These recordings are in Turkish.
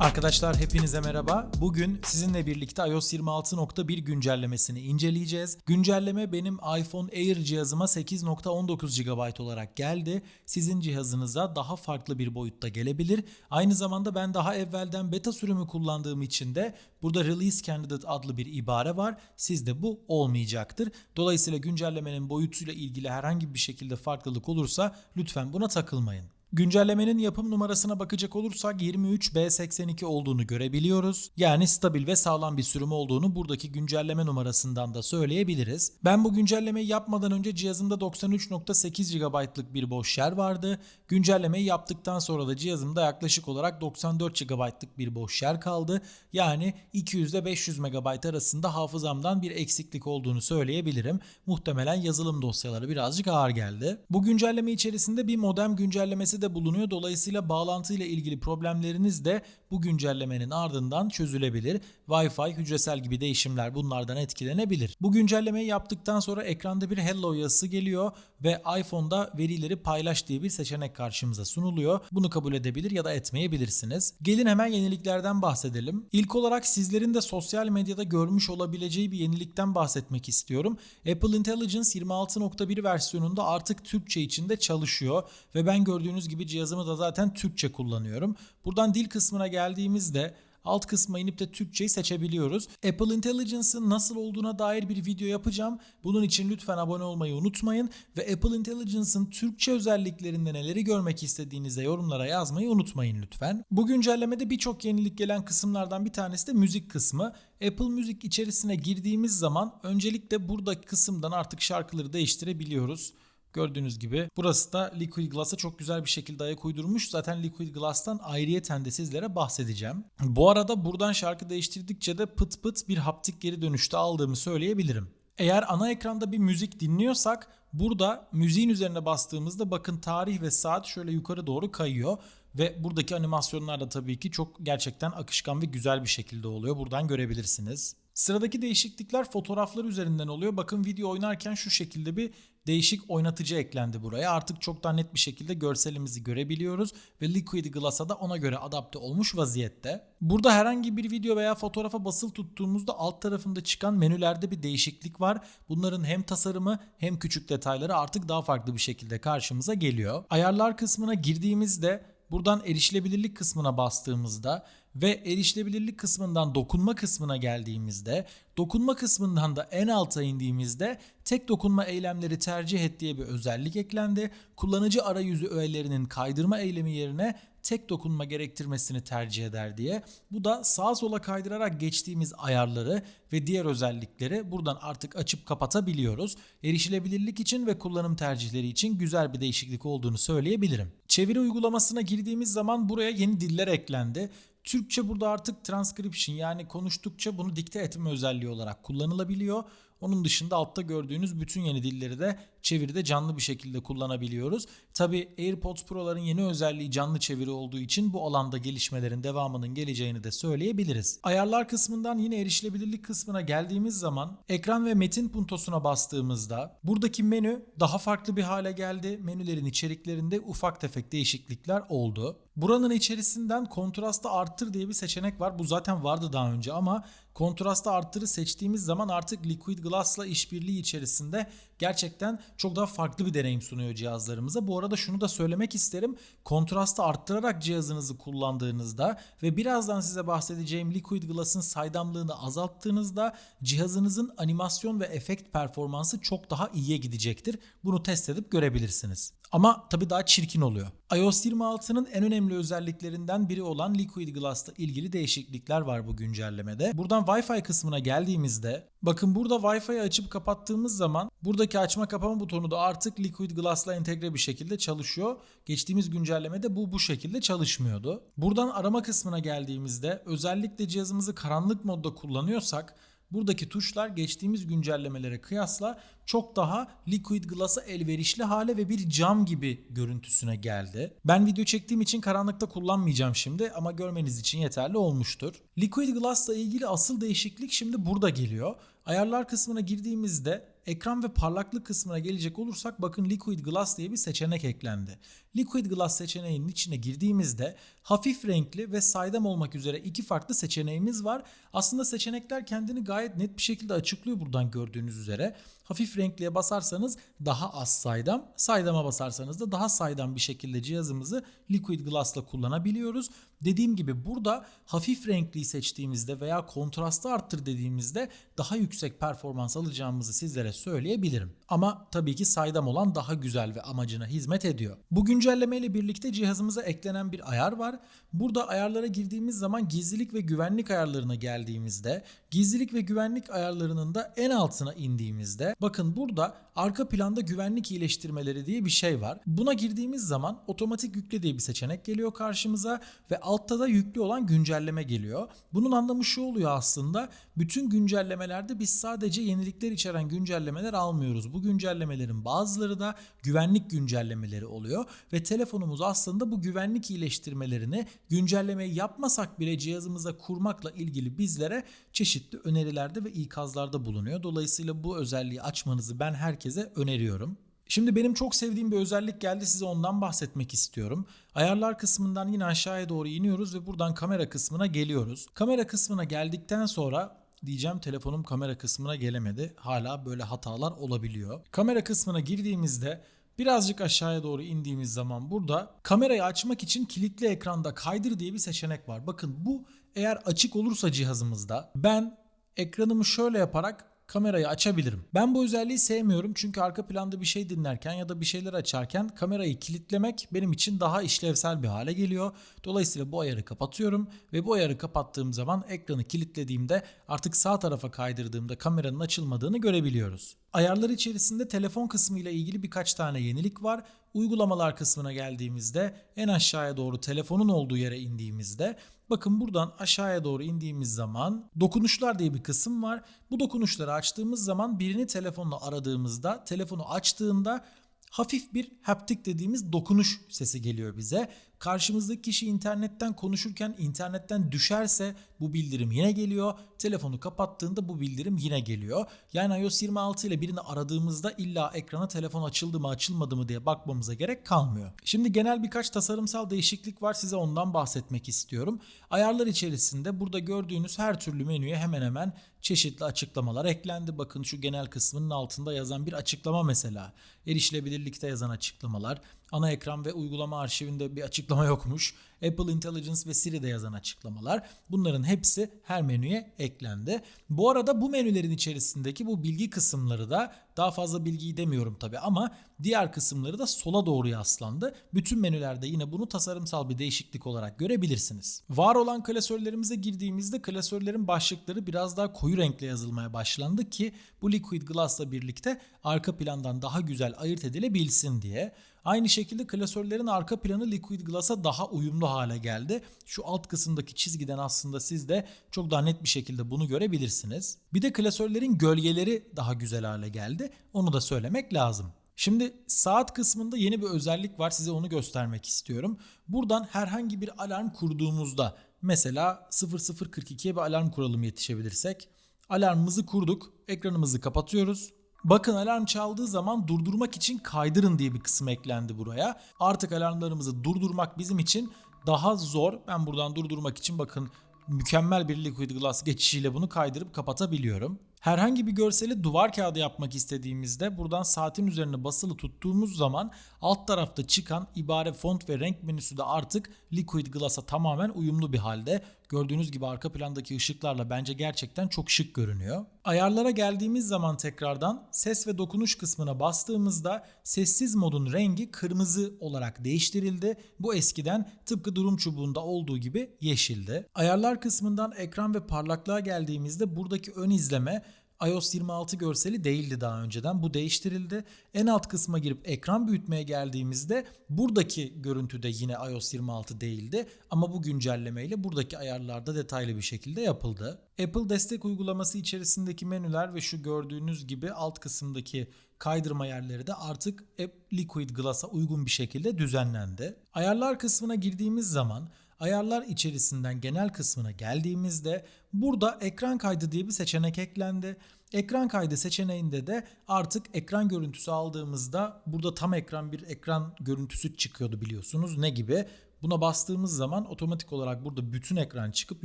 Arkadaşlar hepinize merhaba. Bugün sizinle birlikte iOS 26.1 güncellemesini inceleyeceğiz. Güncelleme benim iPhone Air cihazıma 8.19 GB olarak geldi. Sizin cihazınıza daha farklı bir boyutta gelebilir. Aynı zamanda ben daha evvelden beta sürümü kullandığım için de burada Release Candidate adlı bir ibare var. Sizde bu olmayacaktır. Dolayısıyla güncellemenin boyutuyla ilgili herhangi bir şekilde farklılık olursa lütfen buna takılmayın. Güncellemenin yapım numarasına bakacak olursak 23B82 olduğunu görebiliyoruz. Yani stabil ve sağlam bir sürüm olduğunu buradaki güncelleme numarasından da söyleyebiliriz. Ben bu güncellemeyi yapmadan önce cihazımda 93.8 GB'lık bir boş yer vardı. Güncellemeyi yaptıktan sonra da cihazımda yaklaşık olarak 94 GB'lık bir boş yer kaldı. Yani 200 ile 500 MB arasında hafızamdan bir eksiklik olduğunu söyleyebilirim. Muhtemelen yazılım dosyaları birazcık ağır geldi. Bu güncelleme içerisinde bir modem güncellemesi de bulunuyor. Dolayısıyla bağlantıyla ilgili problemleriniz de bu güncellemenin ardından çözülebilir. Wi-Fi, hücresel gibi değişimler bunlardan etkilenebilir. Bu güncellemeyi yaptıktan sonra ekranda bir hello yazısı geliyor ve iPhone'da verileri paylaş diye bir seçenek karşımıza sunuluyor. Bunu kabul edebilir ya da etmeyebilirsiniz. Gelin hemen yeniliklerden bahsedelim. İlk olarak sizlerin de sosyal medyada görmüş olabileceği bir yenilikten bahsetmek istiyorum. Apple Intelligence 26.1 versiyonunda artık Türkçe içinde çalışıyor ve ben gördüğünüz gibi cihazımı da zaten Türkçe kullanıyorum. Buradan dil kısmına geldiğimizde alt kısma inip de Türkçeyi seçebiliyoruz. Apple Intelligence'ın nasıl olduğuna dair bir video yapacağım. Bunun için lütfen abone olmayı unutmayın ve Apple Intelligence'ın Türkçe özelliklerinde neleri görmek istediğinizde yorumlara yazmayı unutmayın lütfen. Bu güncellemede birçok yenilik gelen kısımlardan bir tanesi de müzik kısmı. Apple Müzik içerisine girdiğimiz zaman öncelikle buradaki kısımdan artık şarkıları değiştirebiliyoruz. Gördüğünüz gibi burası da Liquid Glass'a çok güzel bir şekilde ayak uydurmuş. Zaten Liquid Glass'tan ayrıyeten de sizlere bahsedeceğim. Bu arada buradan şarkı değiştirdikçe de pıt pıt bir haptik geri dönüşte aldığımı söyleyebilirim. Eğer ana ekranda bir müzik dinliyorsak burada müziğin üzerine bastığımızda bakın tarih ve saat şöyle yukarı doğru kayıyor. Ve buradaki animasyonlar da tabii ki çok gerçekten akışkan ve güzel bir şekilde oluyor. Buradan görebilirsiniz. Sıradaki değişiklikler fotoğraflar üzerinden oluyor. Bakın video oynarken şu şekilde bir değişik oynatıcı eklendi buraya. Artık çok daha net bir şekilde görselimizi görebiliyoruz ve Liquid Glass'a da ona göre adapte olmuş vaziyette. Burada herhangi bir video veya fotoğrafa basılı tuttuğumuzda alt tarafında çıkan menülerde bir değişiklik var. Bunların hem tasarımı hem küçük detayları artık daha farklı bir şekilde karşımıza geliyor. Ayarlar kısmına girdiğimizde buradan erişilebilirlik kısmına bastığımızda ve erişilebilirlik kısmından dokunma kısmına geldiğimizde, dokunma kısmından da en alta indiğimizde tek dokunma eylemleri tercih et diye bir özellik eklendi. Kullanıcı arayüzü öğelerinin kaydırma eylemi yerine tek dokunma gerektirmesini tercih eder diye. Bu da sağa sola kaydırarak geçtiğimiz ayarları ve diğer özellikleri buradan artık açıp kapatabiliyoruz. Erişilebilirlik için ve kullanım tercihleri için güzel bir değişiklik olduğunu söyleyebilirim. Çeviri uygulamasına girdiğimiz zaman buraya yeni diller eklendi. Türkçe burada artık transcription yani konuştukça bunu dikte etme özelliği olarak kullanılabiliyor. Onun dışında altta gördüğünüz bütün yeni dilleri de çeviride canlı bir şekilde kullanabiliyoruz. Tabi AirPods Pro'ların yeni özelliği canlı çeviri olduğu için bu alanda gelişmelerin devamının geleceğini de söyleyebiliriz. Ayarlar kısmından yine erişilebilirlik kısmına geldiğimiz zaman ekran ve metin puntosuna bastığımızda buradaki menü daha farklı bir hale geldi. Menülerin içeriklerinde ufak tefek değişiklikler oldu. Buranın içerisinden kontrastı arttır diye bir seçenek var. Bu zaten vardı daha önce ama kontrastı arttırı seçtiğimiz zaman artık Liquid Glass'la işbirliği içerisinde gerçekten çok daha farklı bir deneyim sunuyor cihazlarımıza. Bu arada şunu da söylemek isterim. Kontrastı arttırarak cihazınızı kullandığınızda ve birazdan size bahsedeceğim Liquid Glass'ın saydamlığını azalttığınızda cihazınızın animasyon ve efekt performansı çok daha iyiye gidecektir. Bunu test edip görebilirsiniz. Ama tabii daha çirkin oluyor. iOS 26'nın en önemli özelliklerinden biri olan Liquid Glass'la ilgili değişiklikler var bu güncellemede. Buradan Wi-Fi kısmına geldiğimizde bakın burada Wi-Fi'yi açıp kapattığımız zaman buradaki açma kapama butonu da artık Liquid Glass'la entegre bir şekilde çalışıyor. Geçtiğimiz güncellemede bu bu şekilde çalışmıyordu. Buradan arama kısmına geldiğimizde özellikle cihazımızı karanlık modda kullanıyorsak Buradaki tuşlar geçtiğimiz güncellemelere kıyasla çok daha Liquid Glass'a elverişli hale ve bir cam gibi görüntüsüne geldi. Ben video çektiğim için karanlıkta kullanmayacağım şimdi ama görmeniz için yeterli olmuştur. Liquid Glass'la ilgili asıl değişiklik şimdi burada geliyor. Ayarlar kısmına girdiğimizde ekran ve parlaklık kısmına gelecek olursak bakın Liquid Glass diye bir seçenek eklendi. Liquid Glass seçeneğinin içine girdiğimizde hafif renkli ve saydam olmak üzere iki farklı seçeneğimiz var. Aslında seçenekler kendini gayet net bir şekilde açıklıyor buradan gördüğünüz üzere. Hafif renkliye basarsanız daha az saydam, saydama basarsanız da daha saydam bir şekilde cihazımızı Liquid Glass'la kullanabiliyoruz. Dediğim gibi burada hafif renkliyi seçtiğimizde veya kontrastı arttır dediğimizde daha yüksek performans alacağımızı sizlere söyleyebilirim. Ama tabii ki saydam olan daha güzel ve amacına hizmet ediyor. Bu güncelleme ile birlikte cihazımıza eklenen bir ayar var. Burada ayarlara girdiğimiz zaman gizlilik ve güvenlik ayarlarına geldiğimizde gizlilik ve güvenlik ayarlarının da en altına indiğimizde bakın burada arka planda güvenlik iyileştirmeleri diye bir şey var. Buna girdiğimiz zaman otomatik yükle diye bir seçenek geliyor karşımıza ve altta da yüklü olan güncelleme geliyor. Bunun anlamı şu oluyor aslında bütün güncellemelerde biz sadece yenilikler içeren güncellemeler almıyoruz. Bu güncellemelerin bazıları da güvenlik güncellemeleri oluyor ve telefonumuz aslında bu güvenlik iyileştirmelerini güncellemeyi yapmasak bile cihazımıza kurmakla ilgili bizlere çeşitli önerilerde ve ikazlarda bulunuyor. Dolayısıyla bu özelliği açmanızı ben herkese öneriyorum. Şimdi benim çok sevdiğim bir özellik geldi size ondan bahsetmek istiyorum. Ayarlar kısmından yine aşağıya doğru iniyoruz ve buradan kamera kısmına geliyoruz. Kamera kısmına geldikten sonra diyeceğim telefonum kamera kısmına gelemedi. Hala böyle hatalar olabiliyor. Kamera kısmına girdiğimizde Birazcık aşağıya doğru indiğimiz zaman burada kamerayı açmak için kilitli ekranda kaydır diye bir seçenek var. Bakın bu eğer açık olursa cihazımızda ben ekranımı şöyle yaparak kamerayı açabilirim. Ben bu özelliği sevmiyorum çünkü arka planda bir şey dinlerken ya da bir şeyler açarken kamerayı kilitlemek benim için daha işlevsel bir hale geliyor. Dolayısıyla bu ayarı kapatıyorum ve bu ayarı kapattığım zaman ekranı kilitlediğimde artık sağ tarafa kaydırdığımda kameranın açılmadığını görebiliyoruz. Ayarlar içerisinde telefon kısmı ile ilgili birkaç tane yenilik var. Uygulamalar kısmına geldiğimizde en aşağıya doğru telefonun olduğu yere indiğimizde bakın buradan aşağıya doğru indiğimiz zaman dokunuşlar diye bir kısım var. Bu dokunuşları açtığımız zaman birini telefonla aradığımızda telefonu açtığında hafif bir haptik dediğimiz dokunuş sesi geliyor bize. Karşımızdaki kişi internetten konuşurken internetten düşerse bu bildirim yine geliyor. Telefonu kapattığında bu bildirim yine geliyor. Yani iOS 26 ile birini aradığımızda illa ekrana telefon açıldı mı açılmadı mı diye bakmamıza gerek kalmıyor. Şimdi genel birkaç tasarımsal değişiklik var size ondan bahsetmek istiyorum. Ayarlar içerisinde burada gördüğünüz her türlü menüye hemen hemen çeşitli açıklamalar eklendi. Bakın şu genel kısmının altında yazan bir açıklama mesela. Erişilebilirlikte yazan açıklamalar. Ana ekran ve uygulama arşivinde bir açıklama yokmuş. Apple Intelligence ve Siri'de yazan açıklamalar. Bunların hepsi her menüye eklendi. Bu arada bu menülerin içerisindeki bu bilgi kısımları da daha fazla bilgiyi demiyorum tabi ama diğer kısımları da sola doğru yaslandı. Bütün menülerde yine bunu tasarımsal bir değişiklik olarak görebilirsiniz. Var olan klasörlerimize girdiğimizde klasörlerin başlıkları biraz daha koyu renkle yazılmaya başlandı ki bu Liquid Glass'la birlikte arka plandan daha güzel ayırt edilebilsin diye. Aynı şekilde klasörlerin arka planı Liquid Glass'a daha uyumlu hale geldi. Şu alt kısımdaki çizgiden aslında siz de çok daha net bir şekilde bunu görebilirsiniz. Bir de klasörlerin gölgeleri daha güzel hale geldi. Onu da söylemek lazım. Şimdi saat kısmında yeni bir özellik var size onu göstermek istiyorum. Buradan herhangi bir alarm kurduğumuzda mesela 0042'ye bir alarm kuralım yetişebilirsek. Alarmımızı kurduk, ekranımızı kapatıyoruz. Bakın alarm çaldığı zaman durdurmak için kaydırın diye bir kısım eklendi buraya. Artık alarmlarımızı durdurmak bizim için daha zor. Ben buradan durdurmak için bakın mükemmel bir Liquid Glass geçişiyle bunu kaydırıp kapatabiliyorum. Herhangi bir görseli duvar kağıdı yapmak istediğimizde buradan saatin üzerine basılı tuttuğumuz zaman alt tarafta çıkan ibare font ve renk menüsü de artık Liquid Glass'a tamamen uyumlu bir halde. Gördüğünüz gibi arka plandaki ışıklarla bence gerçekten çok şık görünüyor. Ayarlara geldiğimiz zaman tekrardan ses ve dokunuş kısmına bastığımızda sessiz modun rengi kırmızı olarak değiştirildi. Bu eskiden tıpkı durum çubuğunda olduğu gibi yeşildi. Ayarlar kısmından ekran ve parlaklığa geldiğimizde buradaki ön izleme iOS 26 görseli değildi daha önceden. Bu değiştirildi. En alt kısma girip ekran büyütmeye geldiğimizde buradaki görüntü de yine iOS 26 değildi. Ama bu güncellemeyle buradaki ayarlarda detaylı bir şekilde yapıldı. Apple destek uygulaması içerisindeki menüler ve şu gördüğünüz gibi alt kısımdaki kaydırma yerleri de artık Liquid Glass'a uygun bir şekilde düzenlendi. Ayarlar kısmına girdiğimiz zaman ayarlar içerisinden genel kısmına geldiğimizde burada ekran kaydı diye bir seçenek eklendi. Ekran kaydı seçeneğinde de artık ekran görüntüsü aldığımızda burada tam ekran bir ekran görüntüsü çıkıyordu biliyorsunuz. Ne gibi? Buna bastığımız zaman otomatik olarak burada bütün ekran çıkıp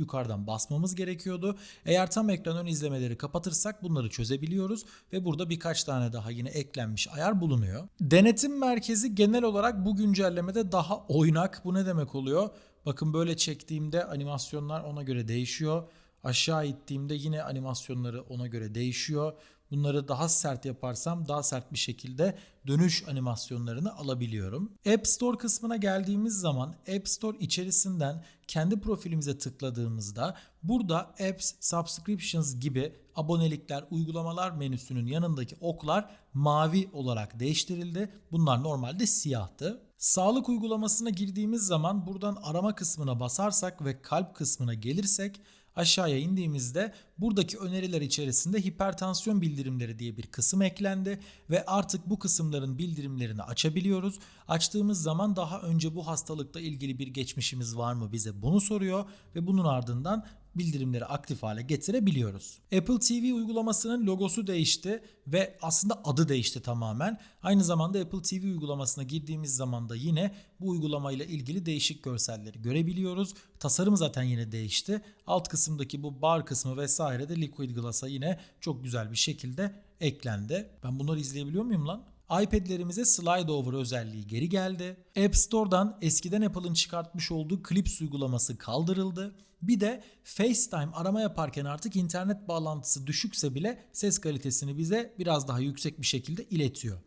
yukarıdan basmamız gerekiyordu. Eğer tam ekran ön izlemeleri kapatırsak bunları çözebiliyoruz ve burada birkaç tane daha yine eklenmiş ayar bulunuyor. Denetim merkezi genel olarak bu güncellemede daha oynak. Bu ne demek oluyor? Bakın böyle çektiğimde animasyonlar ona göre değişiyor. Aşağı ittiğimde yine animasyonları ona göre değişiyor. Bunları daha sert yaparsam daha sert bir şekilde dönüş animasyonlarını alabiliyorum. App Store kısmına geldiğimiz zaman App Store içerisinden kendi profilimize tıkladığımızda burada Apps, Subscriptions gibi abonelikler, uygulamalar menüsünün yanındaki oklar mavi olarak değiştirildi. Bunlar normalde siyahtı. Sağlık uygulamasına girdiğimiz zaman buradan arama kısmına basarsak ve kalp kısmına gelirsek aşağıya indiğimizde buradaki öneriler içerisinde hipertansiyon bildirimleri diye bir kısım eklendi ve artık bu kısımların bildirimlerini açabiliyoruz. Açtığımız zaman daha önce bu hastalıkla ilgili bir geçmişimiz var mı bize bunu soruyor ve bunun ardından bildirimleri aktif hale getirebiliyoruz. Apple TV uygulamasının logosu değişti ve aslında adı değişti tamamen. Aynı zamanda Apple TV uygulamasına girdiğimiz zaman da yine bu uygulamayla ilgili değişik görselleri görebiliyoruz. Tasarım zaten yine değişti. Alt kısımdaki bu bar kısmı vesaire de Liquid Glass'a yine çok güzel bir şekilde eklendi. Ben bunları izleyebiliyor muyum lan? iPad'lerimize slide over özelliği geri geldi. App Store'dan eskiden Apple'ın çıkartmış olduğu Clips uygulaması kaldırıldı. Bir de FaceTime arama yaparken artık internet bağlantısı düşükse bile ses kalitesini bize biraz daha yüksek bir şekilde iletiyor.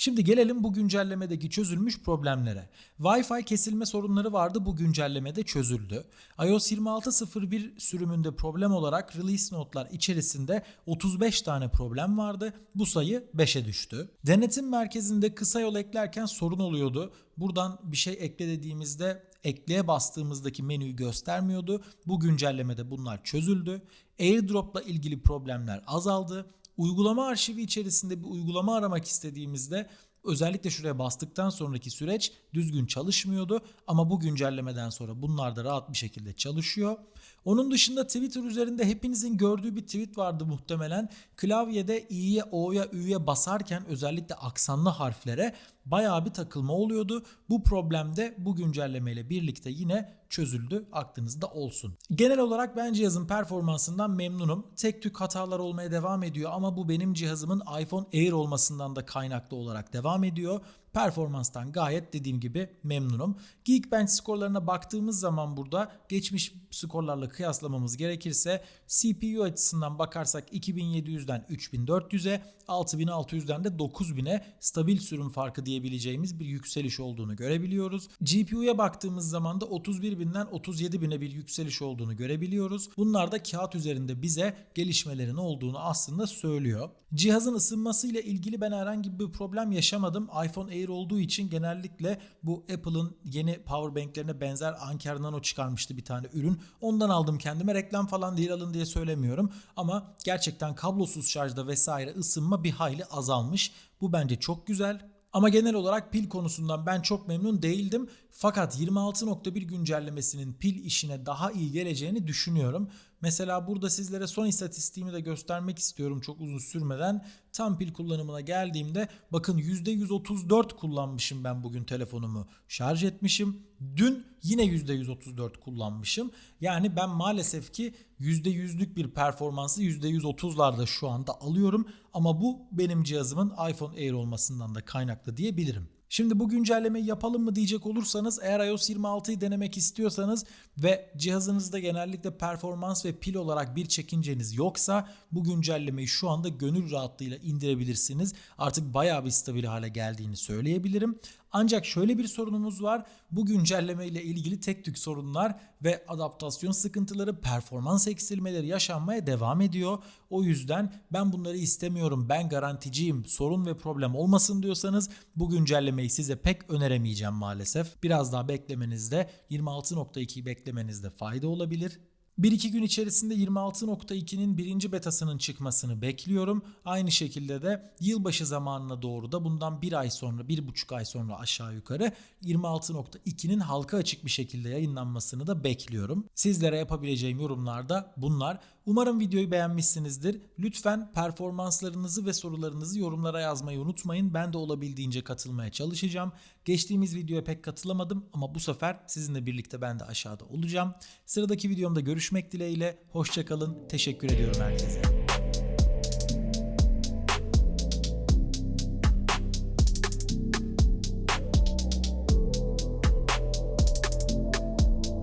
Şimdi gelelim bu güncellemedeki çözülmüş problemlere. Wi-Fi kesilme sorunları vardı bu güncellemede çözüldü. iOS 26.01 sürümünde problem olarak release notlar içerisinde 35 tane problem vardı. Bu sayı 5'e düştü. Denetim merkezinde kısa yol eklerken sorun oluyordu. Buradan bir şey ekle dediğimizde ekleye bastığımızdaki menüyü göstermiyordu. Bu güncellemede bunlar çözüldü. AirDrop'la ilgili problemler azaldı. Uygulama arşivi içerisinde bir uygulama aramak istediğimizde özellikle şuraya bastıktan sonraki süreç düzgün çalışmıyordu ama bu güncellemeden sonra bunlar da rahat bir şekilde çalışıyor. Onun dışında Twitter üzerinde hepinizin gördüğü bir tweet vardı muhtemelen. Klavyede i'ye, o'ya, ü'ye basarken özellikle aksanlı harflere bayağı bir takılma oluyordu. Bu problem de bu güncellemeyle birlikte yine çözüldü. Aklınızda olsun. Genel olarak ben cihazın performansından memnunum. Tek tük hatalar olmaya devam ediyor ama bu benim cihazımın iPhone Air olmasından da kaynaklı olarak devam ediyor. Performanstan gayet dediğim gibi memnunum. Geekbench skorlarına baktığımız zaman burada geçmiş skorlarla kıyaslamamız gerekirse CPU açısından bakarsak 2700'den 3400'e 6600'den de 9000'e stabil sürüm farkı diyebileceğimiz bir yükseliş olduğunu görebiliyoruz. GPU'ya baktığımız zaman da 31000'den 37000'e bir yükseliş olduğunu görebiliyoruz. Bunlar da kağıt üzerinde bize gelişmelerin olduğunu aslında söylüyor. Cihazın ısınması ile ilgili ben herhangi bir problem yaşamadım. iPhone Air olduğu için genellikle bu Apple'ın yeni powerbanklerine benzer Anker Nano çıkarmıştı bir tane ürün. Ondan aldım kendime. Reklam falan değil alın diye söylemiyorum. Ama gerçekten kablosuz şarjda vesaire ısınma bir hayli azalmış. Bu bence çok güzel. Ama genel olarak pil konusundan ben çok memnun değildim. Fakat 26.1 güncellemesinin pil işine daha iyi geleceğini düşünüyorum. Mesela burada sizlere son istatistiğimi de göstermek istiyorum çok uzun sürmeden. Tam pil kullanımına geldiğimde bakın %134 kullanmışım ben bugün telefonumu şarj etmişim. Dün yine %134 kullanmışım. Yani ben maalesef ki %100'lük bir performansı %130'larda şu anda alıyorum. Ama bu benim cihazımın iPhone Air olmasından da kaynaklı diyebilirim. Şimdi bu güncellemeyi yapalım mı diyecek olursanız eğer iOS 26'yı denemek istiyorsanız ve cihazınızda genellikle performans ve pil olarak bir çekinceniz yoksa bu güncellemeyi şu anda gönül rahatlığıyla indirebilirsiniz. Artık bayağı bir stabil hale geldiğini söyleyebilirim. Ancak şöyle bir sorunumuz var. Bu güncelleme ile ilgili tek tük sorunlar ve adaptasyon sıkıntıları, performans eksilmeleri yaşanmaya devam ediyor. O yüzden ben bunları istemiyorum, ben garanticiyim, sorun ve problem olmasın diyorsanız bu güncellemeyi size pek öneremeyeceğim maalesef. Biraz daha beklemenizde 26.2'yi beklemenizde fayda olabilir. 1-2 gün içerisinde 26.2'nin birinci betasının çıkmasını bekliyorum. Aynı şekilde de yılbaşı zamanına doğru da bundan bir ay sonra, bir buçuk ay sonra aşağı yukarı 26.2'nin halka açık bir şekilde yayınlanmasını da bekliyorum. Sizlere yapabileceğim yorumlar da bunlar. Umarım videoyu beğenmişsinizdir. Lütfen performanslarınızı ve sorularınızı yorumlara yazmayı unutmayın. Ben de olabildiğince katılmaya çalışacağım. Geçtiğimiz videoya pek katılamadım ama bu sefer sizinle birlikte ben de aşağıda olacağım. Sıradaki videomda görüşmek dileğiyle. Hoşçakalın. Teşekkür ediyorum herkese.